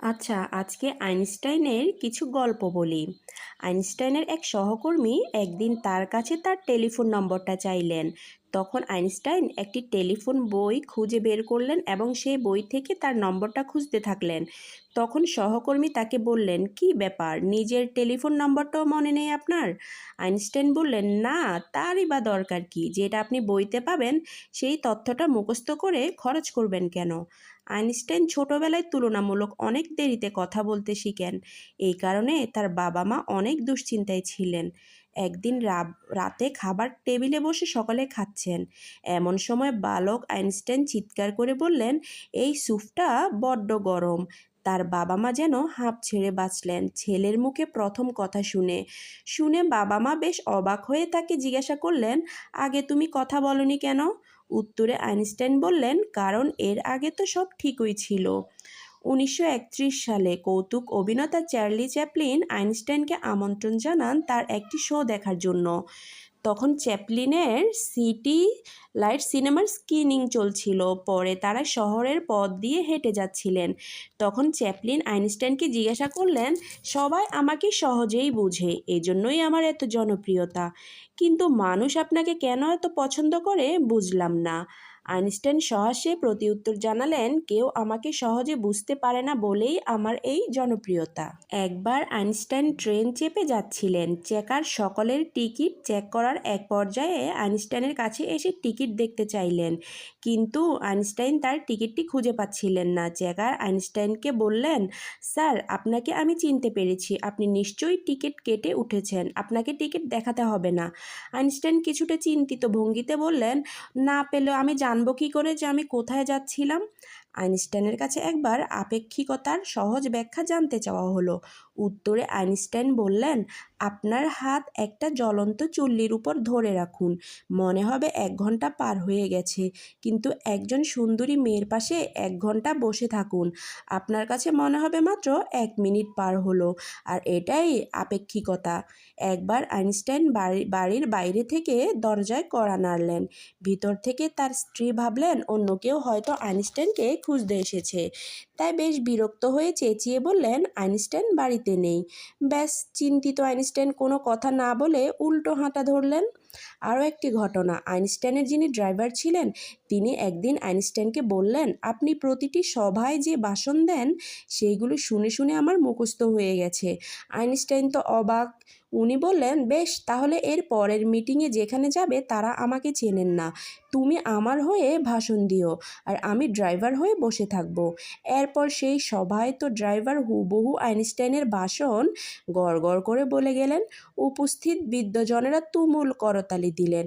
আচ্ছা আজকে আইনস্টাইনের কিছু গল্প বলি। আইনস্টাইনের এক সহকর্মী একদিন তার কাছে তার টেলিফোন নম্বরটা চাইলেন। তখন আইনস্টাইন একটি টেলিফোন বই খুঁজে বের করলেন এবং সেই বই থেকে তার নম্বরটা খুঁজতে থাকলেন। তখন সহকর্মী তাকে বললেন, কি ব্যাপার? নিজের টেলিফোন নম্বরটাও মনে নেই আপনার? আইনস্টাইন বললেন, না, তারই বা দরকার কি? যেটা আপনি বইতে পাবেন, সেই তথ্যটা মুখস্থ করে খরচ করবেন কেন? আইনস্টাইন ছোটবেলায় তুলনামূলক অনেক দেরিতে কথা বলতে শিখেন। এই কারণে তার বাবা মা অনেক দুশ্চিন্তায় ছিলেন। একদিন রাতে খাবার টেবিলে বসে সকলে খাচ্ছেন। এমন সময় বালক আইনস্টাইন চিৎকার করে বললেন, এই স্যুপটা বড্ড গরম। তার বাবা মা যেন হাঁপ ছেড়ে বাঁচলেন। ছেলের মুখে প্রথম কথা শুনে শুনে বাবা মা বেশ অবাক হয়ে তাকে জিজ্ঞাসা করলেন, আগে তুমি কথা বলনি কেন? উত্তরে আইনস্টাইন বললেন, কারণ এর আগে তো সব ঠিকই ছিল। উনিশশো একত্রিশ সালে কৌতুক অভিনেতা চার্লি চ্যাপলিন আইনস্টাইনকে আমন্ত্রণ জানান তার একটি শো দেখার জন্য। তখন চ্যাপলিনের সিটি লাইট সিনেমার স্ক্রিনিং চলছিল, পরে তারা শহরের পথ দিয়ে হেঁটে যাচ্ছিলেন। তখন চ্যাপলিন আইনস্টাইনকে জিজ্ঞাসা করলেন, সবাই আমাকে সহজেই বুঝে, এজন্যই আমার এত জনপ্রিয়তা। কিন্তু মানুষ আপনাকে কেন এত পছন্দ করে বুঝলাম না। আইনস্টাইন সহসে প্রতিউত্তর জানালেন, কেউ আমাকে সহজে বুঝতে পারে না বলেই আমার এই জনপ্রিয়তা। একবার আইনস্টাইন ট্রেন চেপে যাচ্ছিলেন। চেকার সকলের টিকিট চেক করার এক পর্যায়ে আইনস্টাইনের কাছে এসে টিকিট দেখতে চাইলেন। কিন্তু আইনস্টাইন তার টিকিটটি খুঁজে পাচ্ছিলেন না। চেকার আইনস্টাইনকে বললেন, স্যার, আপনাকে আমি চিনতে পেরেছি। আপনি নিশ্চয়ই টিকিট কেটে উঠেছেন। আপনাকে টিকিট দেখাতে হবে না। আইনস্টাইন কিছুটা চিন্তিত ভঙ্গিতে বললেন, না পেলেও আমি জান জানব কী করে যে আমি কোথায় যাচ্ছিলাম? আইনস্টাইনের কাছে একবার আপেক্ষিকতার সহজ ব্যাখ্যা জানতে চাওয়া হলো। উত্তরে আইনস্টাইন বললেন, আপনার হাত একটা জ্বলন্ত চুল্লির উপর ধরে রাখুন। মনে হবে এক ঘণ্টা পার হয়ে গেছে। কিন্তু একজন সুন্দরী মেয়ের পাশে এক ঘণ্টা বসে থাকুন। আপনার কাছে মনে হবে মাত্র এক মিনিট পার হলো। আর এটাই আপেক্ষিকতা। একবার আইনস্টাইন বাড়ি, বাড়ির বাইরে থেকে দরজায় কড়া নাড়লেন। ভিতর থেকে তার স্ত্রী ভাবলেন, অন্য কেউ হয়তো আইনস্টাইনকে খুঁজতে এসেছে। তাই বেশ বিরক্ত হয়ে চেঁচিয়ে বললেন, আইনস্টাইন বাড়িতে নেই। ব্যাস, চিন্তিত আইনস্টাইন কোনো কথা না বলে উল্টো হাঁটা ধরলেন। আরও একটি ঘটনা, আইনস্টাইনের যিনি ড্রাইভার ছিলেন, তিনি একদিন আইনস্টাইনকে বললেন, আপনি প্রতিটি সভায় যে ভাষণ দেন, সেইগুলো শুনে শুনে আমার মুখস্থ হয়ে গেছে। আইনস্টাইন তো অবাক। উনি বললেন, বেশ, তাহলে এর পরের মিটিংয়ে যেখানে যাবে, তারা আমাকে চেনেন না। তুমি আমার হয়ে ভাষণ দিও, আর আমি ড্রাইভার হয়ে বসে থাকব। এরপর সেই সভায় তো ড্রাইভার হুবহু আইনস্টাইনের ভাষণ গড় করে বলে গেলেন। উপস্থিত বিদ্যজনেরা তুমুল করতালি দিলেন।